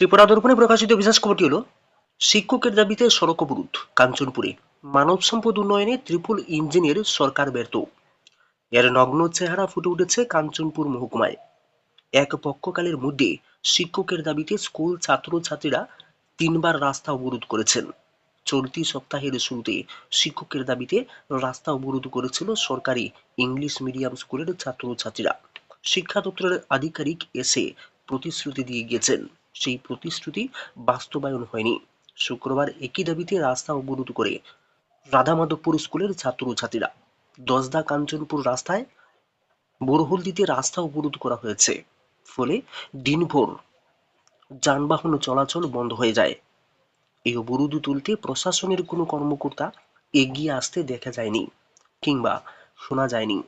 ত্রিপুরা দর্পণে প্রকাশিত বিশেষ খবরটি হল, শিক্ষকের দাবিতে সড়ক অবরোধ, কাঞ্চনপুরে। মানব সম্পদ উন্নয়নে ত্রিপুল ইঞ্জিনের সরকার ব্যর্থ। এর নগ্ন চেহারা ফুটে উঠেছে কাঞ্চনপুর মহকুমায়। এক পক্ষকালের মধ্যে শিক্ষকের দাবিতে স্কুল ছাত্রছাত্রীরা তিনবার রাস্তা অবরোধ করেছেন। চলতি সপ্তাহের শুরুতে শিক্ষকের দাবিতে রাস্তা অবরোধ করেছিল সরকারি ইংলিশ মিডিয়াম স্কুলের ছাত্রছাত্রীরা। শিক্ষা দপ্তরের আধিকারিক এসে প্রতিশ্রুতি দিয়ে গিয়েছেন। সেই প্রতিশ্রুতি বাস্তবায়ন হয়নি। শুক্রবার একই দাবিতে রাস্তা অবরোধ করে রাধামাধবপুর স্কুলের ছাত্রছাত্রীরা দশদা কাঞ্চনপুর রাস্তায় বোরহলদিতে রাস্তা অবরোধ করা হয়েছে। ফলে দিনভর যানবাহন চলাচল বন্ধ হয়ে যায়। এই অবরোধ তুলতে প্রশাসনের কোনো কর্মকর্তা এগিয়ে আসতে দেখা যায়নি কিংবা শোনা যায়নি।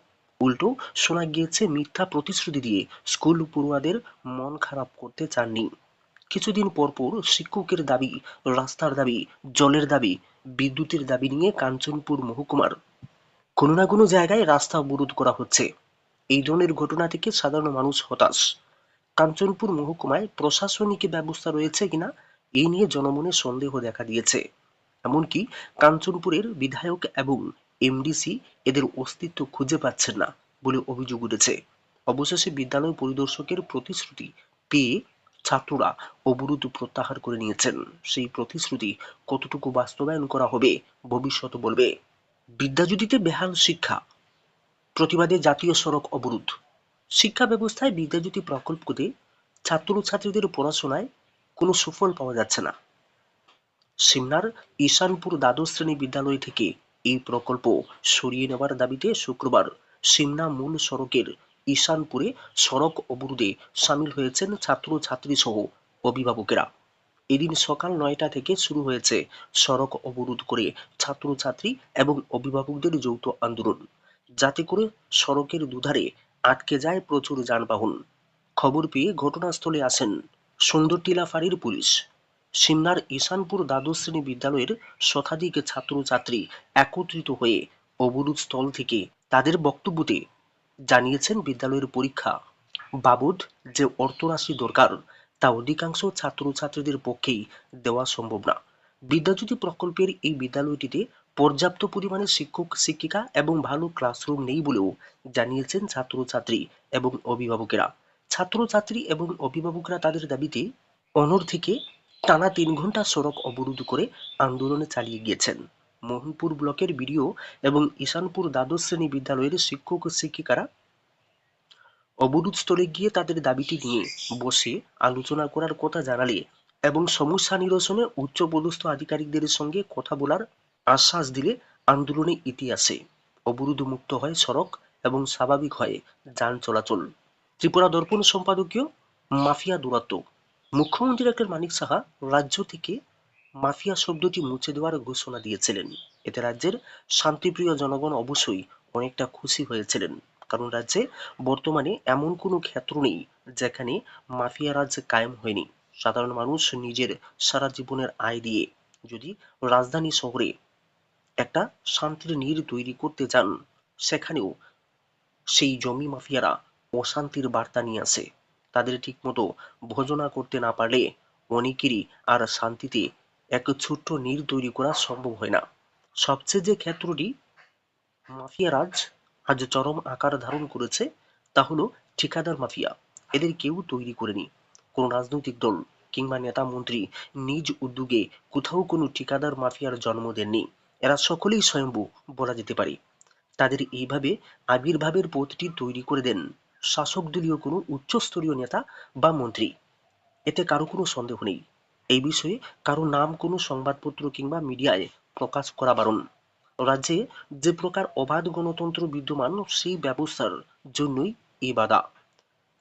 উল্টো শোনা গিয়েছে, মিথ্যা প্রতিশ্রুতি দিয়ে স্কুল পড়ুয়াদের মন খারাপ করতে চাননি। কিছুদিন পর পর শিক্ষকের দাবি, রাস্তার দাবি, জলের দাবি, বিদ্যুতের দাবি নিয়ে কাঞ্চনপুর মহকুমার। কোনো না কোনো জায়গায় রাস্তা অবরোধ করা হচ্ছে। এই ধরনের ঘটনা থেকে সাধারণ মানুষ হতাশ। কাঞ্চনপুর মহকুমায় প্রশাসনিক ব্যবস্থা রয়েছে কিনা এই নিয়ে জনমনে সন্দেহ দেখা দিয়েছে। এমনকি কাঞ্চনপুরের বিধায়ক এবং এমডিসি এদের অস্তিত্ব খুঁজে পাচ্ছেন না বলে অভিযোগ উঠেছে। অবশেষে বিদ্যালয় পরিদর্শকের প্রতিশ্রুতি পেয়ে ছাত্ররা অবরোধ প্রত্যাহার করে নিয়েছেন। সেই প্রতিশ্রুতি কতটুকু বাস্তবায়ন করা হবে, ভবিষ্যৎ বলবে। বিদ্যাজ্যোতিতে বেহাল শিক্ষা, প্রতিবাদে জাতীয় সড়ক অবরোধ। শিক্ষা ব্যবস্থায় বিদ্যাজ্যোতি প্রকল্পতে ছাত্রছাত্রীদের পড়াশোনায় কোনো সুফল পাওয়া যাচ্ছে না। সিমনার ঈশানপুর দ্বাদশ শ্রেণি বিদ্যালয় থেকে এই প্রকল্প সরিয়ে নেওয়ার দাবিতে শুক্রবার সিমনা মূল সড়কের ঈশানপুরে সড়ক অবরোধে সামিল হয়েছেন ছাত্রছাত্রী সহ অভিভাবকেরা। এদিন সকাল নয়টা থেকে শুরু হয়েছে সড়ক অবরোধ করে ছাত্রছাত্রী এবং অভিভাবকদের যৌথ আন্দোলন। যাতে করে সড়কের দুধারে আটকে যায় প্রচুর যানবাহন। খবর পেয়ে ঘটনাস্থলে আসেন সুন্দরটিলা ফাঁড়ির পুলিশ। সিমনার ঈশানপুর দ্বাদশ শ্রেণি বিদ্যালয়ের শতাধিক ছাত্রছাত্রী একত্রিত হয়ে অবরোধ স্থল থেকে তাদের বক্তব্যতে জানিয়েছেন বিদ্যালয়ের পরীক্ষা। বাবদ যে অর্থরাশি দরকার, তা অধিকাংশ ছাত্রছাত্রীদের পক্ষেই দেওয়া সম্ভব না। বিদ্যাজ্যোতি প্রকল্পের এই বিদ্যালয়টিতে পর্যাপ্ত পরিমাণে শিক্ষক, শিক্ষিকা এবং ভালো ক্লাসরুম নেই বলেও জানিয়েছেন ছাত্রছাত্রী এবং অভিভাবকেরা। ছাত্রছাত্রী এবং অভিভাবকরা তাদের দাবিতে অনর থেকে টানা তিন ঘণ্টা সড়ক অবরোধ করে আন্দোলনে চালিয়ে গিয়েছেন। মোহনপুর ব্লকের বিডিও এবং ঈশানপুর দ্বাদশ শ্রেণি বিদ্যালয়ের শিক্ষক শিক্ষিকারা অবরোধস্থলে গিয়ে তাদের দাবিটি নিয়ে বসে আলোচনা করার কথা জানালে এবং সমস্যা নিরসনে উচ্চপদস্থ আধিকারিকদের সঙ্গে কথা বলার আশ্বাস দিলে আন্দোলনে ইতিহাসে অবরোধ মুক্ত হয় সড়ক এবং স্বাভাবিক হয় যান চলাচল। ত্রিপুরা দর্পণ সম্পাদকীয় মাফিয়া দূরত্ব মুখ্যমন্ত্রী ডক্টর মানিক সাহা রাজ্য থেকে মাফিয়া শব্দটি মুছে দেওয়ার ঘোষণা দিয়েছিলেন। এতে রাজ্যের শান্তিপ্রিয় জনগণ অবশ্যই অনেকটা খুশি হয়েছিলেন, কারণ রাজ্যে বর্তমানে এমন কোনো ক্ষেত্র নেই যেখানে মাফিয়া রাজ্য কায়েম হয়নি। সাধারণ মানুষ নিজের সারা জীবনের আয় দিয়ে যদি রাজধানী শহরে একটা শান্তির নীড় তৈরি করতে চান, সেখানেও সেই জমি মাফিয়ারা অশান্তির বার্তা নিয়ে আসে। তাদের ঠিকমতো ভোজনা করতে না পারলে অনেকেরই আর শান্তিতে এক ছোট্ট নীড় তৈরি করা সম্ভব হয় না। সবচেয়ে যে ক্ষেত্রটি মাফিয়া রাজ আজ চরম আকার ধারণ করেছে, তা হলো ঠিকাদার মাফিয়া। এদের কেউ তৈরি করেনি। কোন রাজনৈতিক দল কিংবা নেতা মন্ত্রী নিজ উদ্যোগে কোথাও কোনো ঠিকাদার মাফিয়ার জন্ম দেননি। এরা সকলেই স্বয়ম্ভু বলা যেতে পারে। তাদের এইভাবে আবির্ভাবের পথটি তৈরি করে দেন শাসক দলীয় কোনো উচ্চস্তরীয় নেতা বা মন্ত্রী। এতে কারও কোনো সন্দেহ নেই। এই বিষয়ে কারও নাম, কোনো সংবাদপত্র কিংবা মিডিয়ায় প্রকাশ করা বারণ। রাজ্যে যে প্রকার অবাধ গণতন্ত্র বিদ্যমান, সেই ব্যবস্থার জন্যই এ বাধা।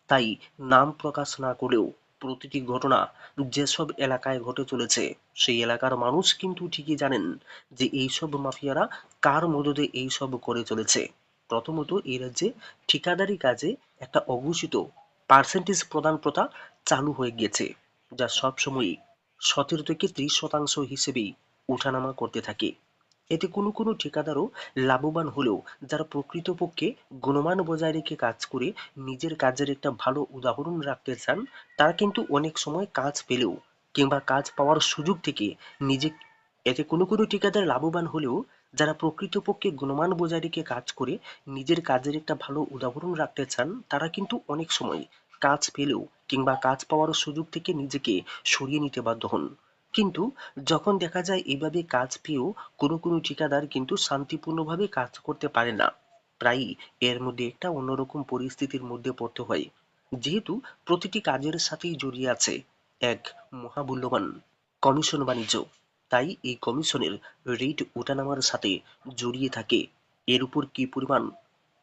তাই নাম প্রকাশ না করলেও প্রতিটি ঘটনা যেসব এলাকায় ঘটে চলেছে, সেই এলাকার মানুষ কিন্তু ঠিকই জানেন যে এইসব মাফিয়ারা কার মদদে এইসব করে চলেছে। প্রথমত এই রাজ্যে ঠিকাদারি কাজে একটা অঘোষিত পার্সেন্টেজ প্রদান প্রথা চালু হয়ে গিয়েছে, যা সবসময়ই সতেরো থেকে ত্রিশ শতাংশ হিসেবেই ওঠানামা করতে থাকে। এতে কোনো কোনো ঠিকাদারও লাভবান হলেও যারা প্রকৃতপক্ষে গুণমান বজায় রেখে কাজ করে নিজের কাজের একটা ভালো উদাহরণ রাখতে চান, তারা কিন্তু অনেক সময় কাজ পেলেও কিংবা কাজ পাওয়ার সুযোগ থেকে নিজে, এতে কোনো কোনো ঠিকাদার লাভবান হলেও যারা প্রকৃতপক্ষে গুণমান বজায় রেখে কাজ করে নিজের কাজের একটা ভালো উদাহরণ রাখতে চান, তারা কিন্তু অনেক সময় কাজ পেলেও কিংবা কাজ পাওয়ার সুযোগ থেকে নিজেকে সরিয়ে নিতে বাধ্য হন। কিন্তু যখন দেখা যায় এইভাবে কাজ পেয়েও কোনো কোনো ঠিকাদার কিন্তু শান্তিপূর্ণভাবে কাজ করতে পারে না, প্রায়ই এর মধ্যে একটা অন্যরকম পরিস্থিতির মধ্যে পড়তে হয়। যেহেতু প্রতিটি কাজের সাথেই জড়িয়ে আছে এক মহামূল্যবান কমিশন বাণিজ্য, তাই এই কমিশনের রেট ওঠানামার সাথে জড়িয়ে থাকে। এর উপর কি পরিমাণ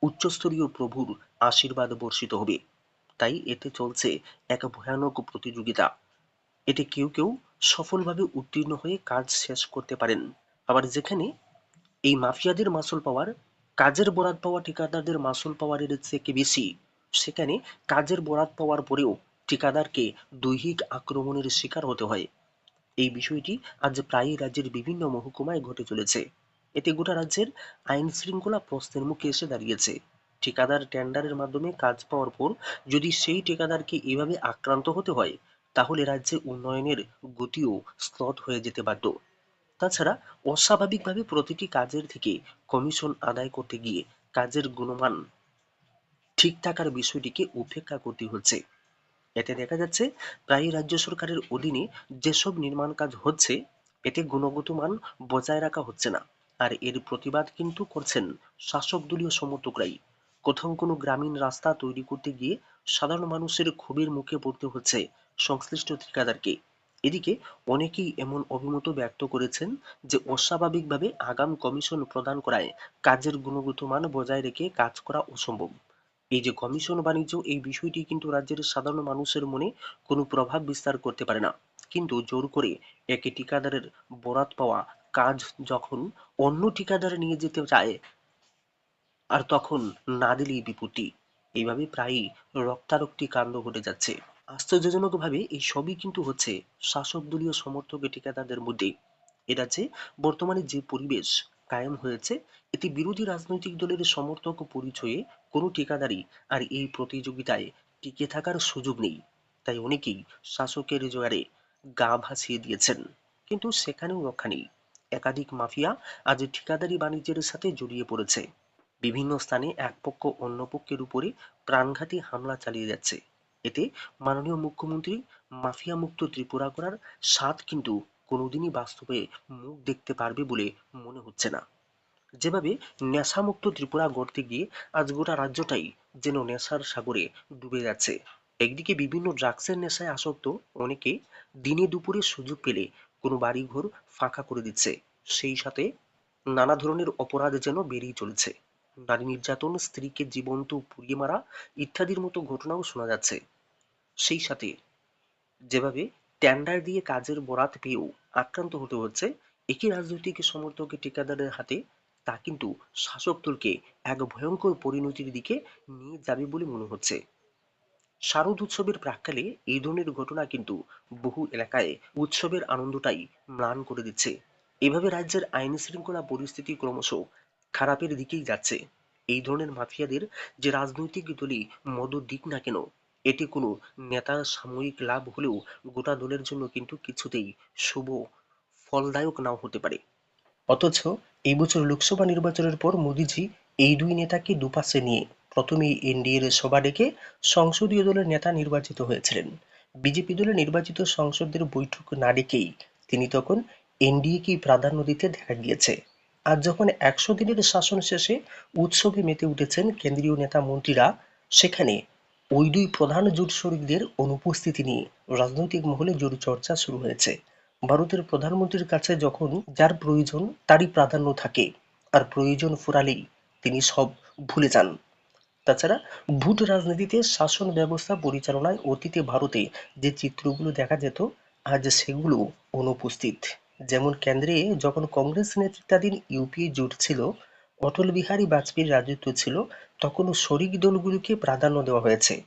উচ্চস্তরীয় প্রভুর আশীর্বাদ বর্ষিত হবে? তাই এতে চলছে এক ভয়ানক প্রতিযোগিতা। এতে কেউ কেউ সফলভাবে উত্তীর্ণ হয়ে কাজ শেষ করতে পারেন। আবার যেখানে এই মাফিয়াদের মাসুল পাওয়ার, কাজের বরাদ পাওয়া ঠিকাদারদের মাসুল পাওয়ার এর থেকে বেশি, সেখানে কাজের বরাদ পাওয়ার পরেও ঠিকাদারকে দৈহিক আক্রমণের শিকার হতে হয়। এই বিষয়টি আজ প্রায়ই রাজ্যের বিভিন্ন মহকুমায় ঘটে চলেছে। এতে গোটা রাজ্যের আইন শৃঙ্খলা প্রশ্নের মুখে এসে দাঁড়িয়েছে। ঠিকাদার টেন্ডারের মাধ্যমে কাজ পাওয়ার পর যদি সেই ঠিকাদারকে এভাবে আক্রান্ত হতে হয়, তাহলে রাজ্যে উন্নয়নের গতিও স্তব্ধ হয়ে যেতে বাধ্য। তাছাড়া অস্বাভাবিকভাবে প্রতিটি কাজের থেকে কমিশন আদায় করতে গিয়ে কাজের গুণমান ঠিক থাকার বিষয়টিকে উপেক্ষা করতে হচ্ছে। এতে দেখা যাচ্ছে, প্রায় রাজ্য সরকারের অধীনে যেসব নির্মাণ কাজ হচ্ছে, এতে গুণগত মান বজায় রাখা হচ্ছে না। আর এর প্রতিবাদ কিন্তু করছেন শাসক দলীয় সমর্থকরাই। কোথাও কোনো গ্রামীণ রাস্তা তৈরি করতে গিয়ে সাধারণ মানুষের ক্ষোভের মুখে পড়তে হচ্ছে সংশ্লিষ্ট ঠিকাদারকে। এদিকে অনেকেই এমন অভিমত ব্যক্ত করেছেন যে অস্বাভাবিকভাবে আগাম কমিশন প্রদান করায় কাজের গুণগত মান বজায় রেখে কাজ করা অসম্ভব। এই যে কমিশন বাণিজ্য, এই বিষয়টি কিন্তু রাজ্যের সাধারণ মানুষের মনে কোনো প্রভাব বিস্তার করতে পারে না। কিন্তু জোর করে একে ঠিকাদারের বরাত পাওয়া কাজ যখন অন্য ঠিকাদার নিয়ে যেতে চায় আর তখন না দিলেই বিপত্তি। এইভাবে প্রায়ই রক্তারক্তি কাণ্ড ঘটে যাচ্ছে। আশ্চর্যজনকভাবে এই সবই কিন্তু হচ্ছে শাসক দলীয় সমর্থক ঠিকাদারদের মধ্যে। এ রাজ্যে বর্তমানে যে পরিবেশ কায়েম হয়েছে, এতে বিরোধী রাজনৈতিক দলের সমর্থক পরিচয়ে কোনো ঠিকাদারই আর এই প্রতিযোগিতায় টিকে থাকার সুযোগ নেই। তাই অনেকেই শাসকের জোয়ারে গা ভাসিয়ে দিয়েছেন। কিন্তু সেখানেও রক্ষা নেই। একাধিক মাফিয়া আজ ঠিকাদারি বাণিজ্যের সাথে জড়িয়ে পড়েছে। বিভিন্ন স্থানে এক পক্ষ অন্য পক্ষের উপরে প্রাণঘাতী হামলা চালিয়ে যাচ্ছে। এতে মাননীয় মুখ্যমন্ত্রী মাফিয়া মুক্ত ত্রিপুরা করার স্বাদ কিন্তু কোনোদিনই বাস্তবে মুখ দেখতে পারবে বলে মনে হচ্ছে না। যেভাবে নেশামুক্ত ত্রিপুরা গড়তে গিয়ে আজ গোটা রাজ্যটাই যেন নেশার সাগরে ডুবে যাচ্ছে। একদিকে বিভিন্ন ড্রাগসের নেশায় আসক্ত অনেকে দিনে দুপুরে সুযোগ পেলে কোনো বাড়িঘর ফাঁকা করে দিচ্ছে। সেই সাথে নানা ধরনের অপরাধ যেন বেরিয়ে চলেছে। নারী নির্যাতন, স্ত্রীকে জীবন্ত পুড়িয়ে মারা ইত্যাদির মতো ঘটনাও শোনা যাচ্ছে। সেই সাথে যেভাবে টেন্ডার দিয়ে কাজের বরাত পেয়েও আক্রান্ত হতে হচ্ছে, একই রাজনৈতিক সমর্থকের ঠিকাদারের হাতে, তা কিন্তু শাসক দলকে এক ভয়ঙ্কর পরিণতির দিকে নিয়ে যাবে বলে মনে হচ্ছে। শারদ উৎসবের প্রাককালে এই ধরনের ঘটনা কিন্তু বহু এলাকায় উৎসবের আনন্দটাই ম্লান করে দিচ্ছে। এভাবে রাজ্যের আইন শৃঙ্খলা পরিস্থিতি ক্রমশ খারাপের দিকেই যাচ্ছে। এই ধরনের মাফিয়াদের যে রাজনৈতিক দলই মদত দিক না কেন এটি কোনো নেতার সাময়িক লাভ হলেও গোটা দলের জন্য কিন্তু কিছুতেই শুভ ফলদায়ক নাও হতে পারে। অথচ এই বছর লোকসভা নির্বাচনের পর মোদিজি এই দুই নেতাকে দুপাশে নিয়ে প্রথমেই এনডিএর সভা ডেকে সংসদীয় দলের নেতা নির্বাচিত হয়েছিলেন। বিজেপি দলে নির্বাচিত সংসদের বৈঠক না ডেকেই তিনি তখন এনডিএকেই প্রাধান্য দিতে দেখা গিয়েছে। আজ যখন একশো দিনের শাসন শেষে উৎসবে মেতে উঠেছেন কেন্দ্রীয় নেতা মন্ত্রীরা, সেখানে ওই দুই প্রধান জোট শরিকদের অনুপস্থিতি নিয়ে রাজনৈতিক মহলে জোর চর্চা শুরু হয়েছে। ভারতের প্রধানমন্ত্রীর কাছে যখন যার প্রয়োজন তারই প্রাধান্য থাকে, আর প্রয়োজন ফুরালেই তিনি সব ভুলে যান। তাছাড়া ভোট রাজনীতিতে শাসন ব্যবস্থা পরিচালনায় অতীতে ভারতে যে চিত্রগুলো দেখা যেত, আজ সেগুলো অনুপস্থিত। যেমন কেন্দ্রে যখন কংগ্রেস নেতৃত্বাধীন ইউপিএ জোট ছিল, অটল বিহারী বাজপেয়ীর রাজত্ব ছিল, তখনও শরিক দলগুলোকে প্রাধান্য দেওয়া হয়েছে।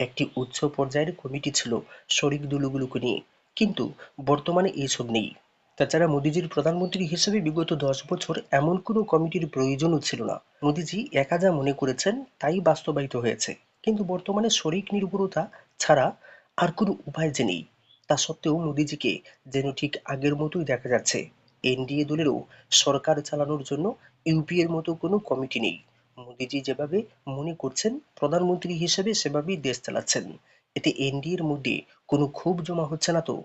একটি উচ্চ পর্যায়ের কমিটি ছিল শরিক দলগুলোকে নিয়ে। কিন্তু বর্তমানে এইসব নেই। তাছাড়া মোদিজির প্রধানমন্ত্রী হিসেবে বিগত দশ বছর এমন কোনো কমিটির প্রয়োজনও ছিল না। মোদিজি একা যা মনে করেছেন, তাই বাস্তবায়িত হয়েছে। কিন্তু বর্তমানে শরিক নির্ভরতা ছাড়া আর কোনো উপায় যে নেই। তা সত্ত্বেও মোদিজিকে যেন ঠিক আগের মতোই দেখা যাচ্ছে। এনডিএ দলেরও সরকার চালানোর জন্য ইউপিএর মতো কোনো কমিটি নেই। মোদিজি যেভাবে মনে করছেন, প্রধানমন্ত্রী হিসেবে সেভাবেই দেশ চালাচ্ছেন। এতে এনডিএর মধ্যে কোনো ক্ষোভ জমা হচ্ছে না তো?